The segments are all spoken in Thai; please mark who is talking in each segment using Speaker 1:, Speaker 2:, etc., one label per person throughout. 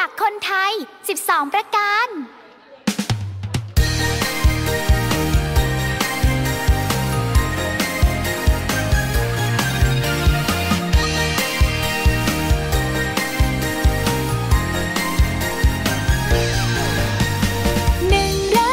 Speaker 1: ลักคนไทย 12 ประการหนึ่งรั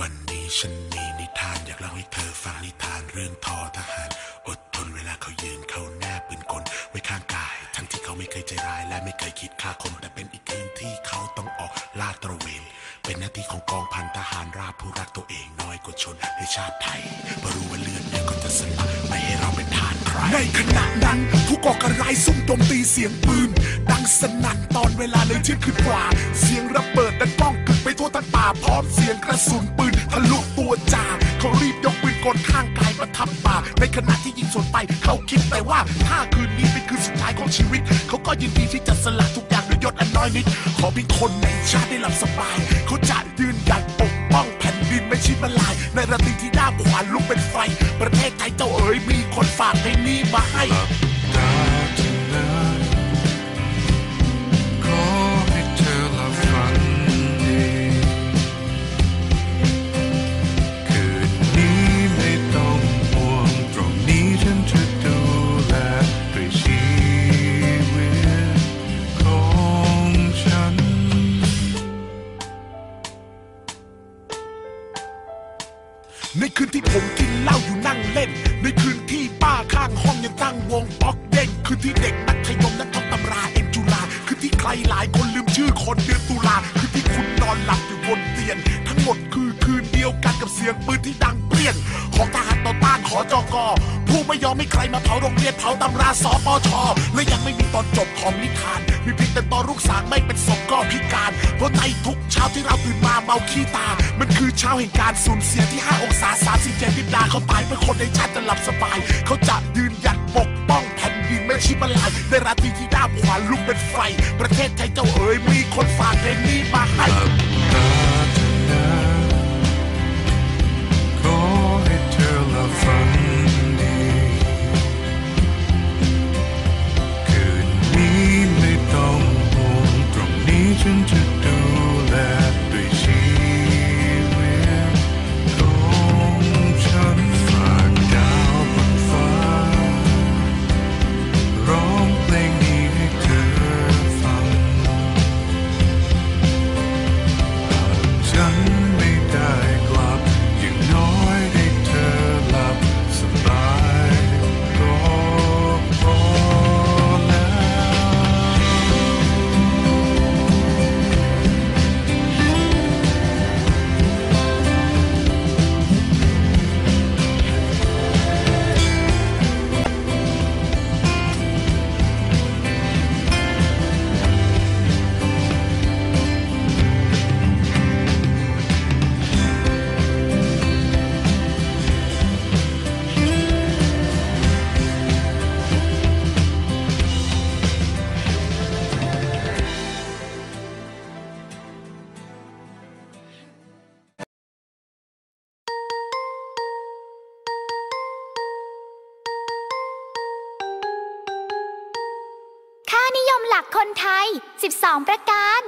Speaker 1: วัน
Speaker 2: นี้ฉันมีนิทานอยากเล่าให้เธอฟังนิทานเรื่องทอทหาร อดทนเวลาเขายืนเขาหน้าปืนกลไว้ข้างกาย ทั้งที่เขาไม่เคยใจร้ายและไม่เคยคิดฆ่าคนแต่เป็นอีกคืนที่เขาต้องออกลาดตระเวนเป็นหน้าที่ของกองพันทหารราบผู้รักตัวเองน้อยกว่าชนในชาติไทยเพราะรู้ว่าเลือดเนี่ยก็จะสลักไม่ให้เราเป็นทานใครในขณะนั้นผู้ก่อการร้ายซุ่มโจมตีเสียงปืน ดังสนั่นตอนเวลาเลยเที่ยงคืนกว่า เสียงระเบิด พร้อมเสียงกระสุนปืนทะลุตัวจ่าเขารีบยกปืนกลข้างกายมาทับป่าในขณะที่ยิงสวนไป เขาคิดแต่ว่าถ้าคืนนี้เป็นคืนสุดท้ายของชีวิต เขาก็ยินดีที่จะสละทุกอย่างด้วยยศอันน้อยนิด ขอเพียงคนในชาติได้หลับสบาย เขาจะยืนหยัดปกป้องแผ่นดินไม่ชิดมาลาย ในระตีที่หน้าขวานลุกเป็นไฟ ประเทศไทยเจ้าเอ๋ยมีคนฝากเพลงนี้มาให้
Speaker 3: ในคืน
Speaker 2: ที่ผมกินเหล้าอยู่นั่งเล่น ในคืนที่ป้าข้างห้องยังตั้งวงป๊อกเด้งคืนที่เด็กมัธยมนั้นท่องตำราเอ็นจุฬาคืนที่ใครหลายคนลืมชื่อคนเดือนตุลาคืนที่คุณนอนหลับอยู่บนเตียงทั้งหมดคือคืนเดียวกันกับเสียงปืนที่ดังเปรี้ยงของทหารต่อต้านขอจอกอผู้ไม่ยอมให้ใครมาเผาโรงเรียนเผาตำราสปชและยังไม่มีตอนจบของนิทาน มีเพียงแต่ตอนลูกสางไม่เป็นศพก็พิการ เพราะในทุกเช้าที่เราตื่นมาเมาขี้ตา มันคือเช้าแห่งการสูญเสียที่ 5 องศา37วิบดาเขาตายเพื่อคนในชาติจะหลับสบาย เขาจะยืนหยัดปกป้องแผ่นดินไม่ชิบลายในราตรีที่ด้ามขวานลุกเป็นไฟ ประเทศไทยเจ้าเอ๋ยมีคนฝากเพลงนี้มาให้
Speaker 1: หลักคนไทย 12 ประการ